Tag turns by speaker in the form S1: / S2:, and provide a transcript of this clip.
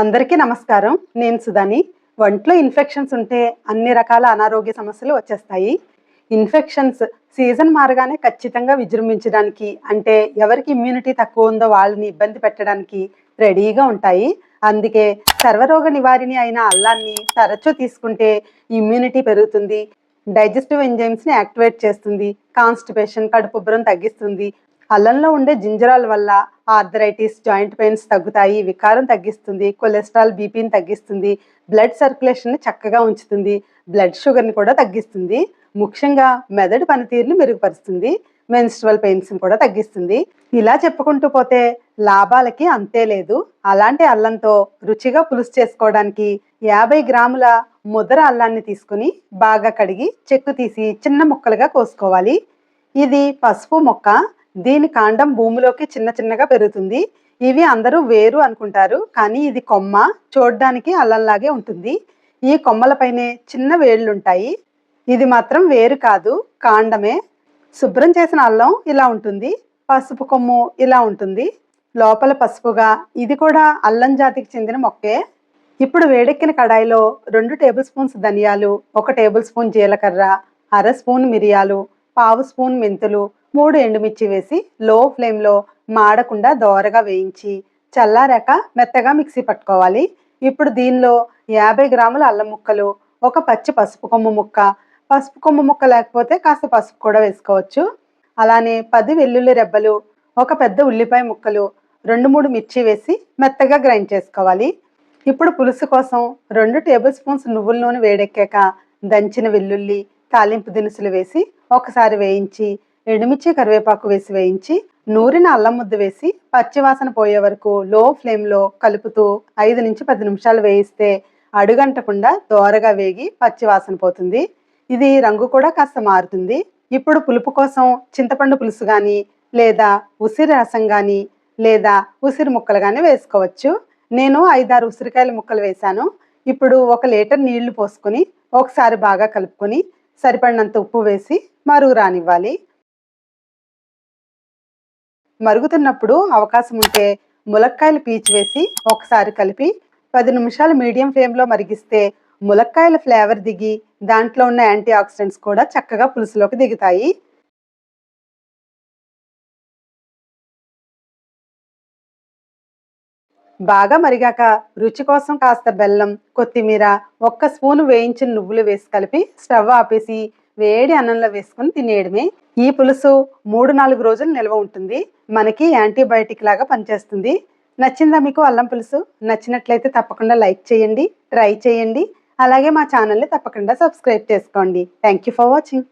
S1: అందరికీ నమస్కారం. నేను సుధాని. ఒంట్లో ఇన్ఫెక్షన్స్ ఉంటే అన్ని రకాల అనారోగ్య సమస్యలు వచ్చేస్తాయి. ఇన్ఫెక్షన్స్ సీజన్ మారగానే ఖచ్చితంగా విజృంభించడానికి అంటే ఎవరికి ఇమ్యూనిటీ తక్కువ ఉందో వాళ్ళని ఇబ్బంది పెట్టడానికి రెడీగా ఉంటాయి. అందుకే సర్వరోగ నివారిణి అయిన అల్లాన్ని తరచూ తీసుకుంటే ఇమ్యూనిటీ పెరుగుతుంది. డైజెస్టివ్ ఎంజైమ్స్ని యాక్టివేట్ చేస్తుంది. కాన్స్టిపేషన్ కడుపుబ్బరం తగ్గిస్తుంది. అల్లంలో ఉండే జింజరాల వల్ల ఆర్థరైటిస్ జాయింట్ పెయిన్స్ తగ్గుతాయి వికారం తగ్గిస్తుంది కొలెస్ట్రాల్ బీపీని తగ్గిస్తుంది బ్లడ్ సర్క్యులేషన్ని చక్కగా ఉంచుతుంది బ్లడ్ షుగర్ని కూడా తగ్గిస్తుంది ముఖ్యంగా మెదడు పనితీరుని మెరుగుపరుస్తుంది మెన్స్ట్రల్ పెయిన్స్ని కూడా తగ్గిస్తుంది. ఇలా చెప్పుకుంటూ పోతే లాభాలకి అంతే లేదు. అలాంటి అల్లంతో రుచిగా పులుసు చేసుకోవడానికి యాభై గ్రాముల ముదర అల్లాన్ని తీసుకుని బాగా కడిగి చెక్కు తీసి చిన్న ముక్కలుగా కోసుకోవాలి. ఇది పసుపు మొక్క దీని కాండం భూమిలోకి చిన్న చిన్నగా పెరుగుతుంది. ఇవి అందరూ వేరు అనుకుంటారు కానీ ఇది కొమ్మ చూడడానికి అల్లంలాగే ఉంటుంది. ఈ కొమ్మలపైనే చిన్న వేళ్ళుంటాయి. ఇది మాత్రం వేరు కాదు కాండమే. శుభ్రం చేసిన అల్లం ఇలా ఉంటుంది పసుపు కొమ్ము ఇలా ఉంటుంది. లోపల పసుపుగా ఇది కూడా అల్లం జాతికి చెందిన మొక్కే. ఇప్పుడు వేడెక్కిన కడాయిలో రెండు టేబుల్ స్పూన్స్ ధనియాలు ఒక టేబుల్ స్పూన్ జీలకర్ర అర స్పూన్ మిరియాలు పావు స్పూన్ మెంతులు మూడు ఎండుమిర్చి వేసి లో ఫ్లేమ్లో మాడకుండా దోరగా వేయించి చల్లారాక మెత్తగా మిక్సీ పట్టుకోవాలి. ఇప్పుడు దీనిలో యాభై గ్రాముల అల్లం ముక్కలు ఒక పచ్చి పసుపు కొమ్ము ముక్క పసుపు కొమ్ము ముక్క లేకపోతే కాస్త పసుపు కూడా వేసుకోవచ్చు. అలానే పది వెల్లుల్లి రెబ్బలు ఒక పెద్ద ఉల్లిపాయ ముక్కలు రెండు మూడు మిర్చి వేసి మెత్తగా గ్రైండ్ చేసుకోవాలి. ఇప్పుడు పులుసు కోసం రెండు టేబుల్ స్పూన్స్ నువ్వుల నూనె వేడెక్కాక దంచిన వెల్లుల్లి తాలింపు దినుసులు వేసి ఒకసారి వేయించి ఎండుమిర్చి కరివేపాకు వేసి వేయించి నూరిన అల్లం ముద్ద వేసి పచ్చివాసన పోయే వరకు లో ఫ్లేమ్లో కలుపుతూ ఐదు నుంచి పది నిమిషాలు వేయిస్తే అడుగంటకుండా దోరగా వేగి పచ్చివాసన పోతుంది. ఇది రంగు కూడా కాస్త మారుతుంది. ఇప్పుడు పులుపు కోసం చింతపండు పులుసు కానీ లేదా ఉసిరి రసం కానీ లేదా ఉసిరి ముక్కలు కానీ వేసుకోవచ్చు. నేను ఐదారు ఉసిరికాయల ముక్కలు వేశాను. ఇప్పుడు ఒక లీటర్ నీళ్ళు పోసుకొని ఒకసారి బాగా కలుపుకొని సరిపడినంత ఉప్పు వేసి మరుగు రానివ్వాలి. మరుగుతున్నప్పుడు అవకాశం ఉంటే ములక్కాయలు పీచు వేసి ఒకసారి కలిపి పది నిమిషాలు మీడియం ఫ్లేమ్లో మరిగిస్తే ములక్కాయల ఫ్లేవర్ దిగి దాంట్లో ఉన్న యాంటీ ఆక్సిడెంట్స్ కూడా చక్కగా పులుసులోకి దిగుతాయి. బాగా మరిగాక రుచి కోసం కాస్త బెల్లం కొత్తిమీర ఒక్క స్పూన్ వేయించిన నువ్వులు వేసి కలిపి స్టవ్ ఆపేసి వేడి అన్నంలో వేసుకుని తినేయడమే. ఈ పులుసు మూడు నాలుగు రోజులు నిల్వ ఉంటుంది. మనకి యాంటీబయాటిక్ లాగా పనిచేస్తుంది. నచ్చిందా మీకు అల్లం పులుసు? నచ్చినట్లయితే తప్పకుండా లైక్ చేయండి ట్రై చేయండి. అలాగే మా ఛానల్ని తప్పకుండా సబ్స్క్రైబ్ చేసుకోండి. Thank you for watching.